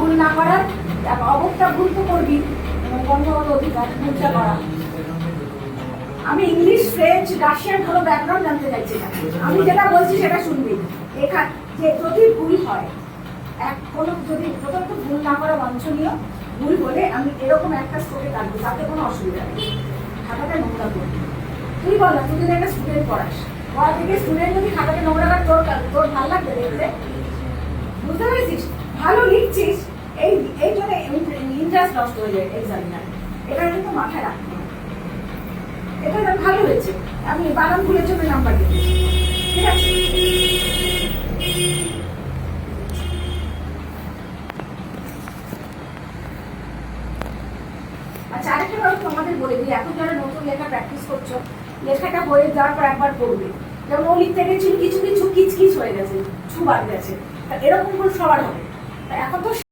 ভুল না করার অবস্থা ভুল তো করবি। গণগত অধিকার, ভুলটা করা। আমি ইংলিশ, ফ্রেঞ্চ, রাশিয়ান কোনো ব্যাকগ্রাউন্ড জানতে চাইছি না। আমি যেটা বলছি সেটা শুনবি। এখানে যে যদি ভুল হয়, এক কোনো যদি প্রথম তো ভুল না করা বাঞ্ছনীয়, ভুল বলে আমি এরকম একটা স্টোরে রাখব তাতে কোনো অসুবিধা নেই। খাতাটা নোংরা করবি। তুই বল না, তুই যদি একটা স্টুডেন্ট পড়াস পড়া থেকে স্টুডেন্ট যদি খাতাটা নোংরা কর তোর তোর ভালো লাগবে দেখতে? বুঝতে পেরেছিস? ভালো লিখছিস, এই এই জন্য ইন্টারেস্ট নষ্ট হয়ে যায় এক্সামিনার এটা কিন্তু মাথায় রাখতে এটা ভালো হয়েছে। আমি বানান ভুলের জন্য নাম্বার দিয়েছি। ঠিক আছে? আচ্ছা আরেকটা কথা তোমাদের বলে দিই। এখন যারা নতুন লেখা প্র্যাকটিস করছ, লেখাটা হয়ে যাওয়ার পর একবার পড়বে। যেমন ও লিখতে গেছিল কিছু কিছু কিচকিচ হয়ে গেছে, ছু বাদ গেছে। এরকম করে সবার হবে। এখন তো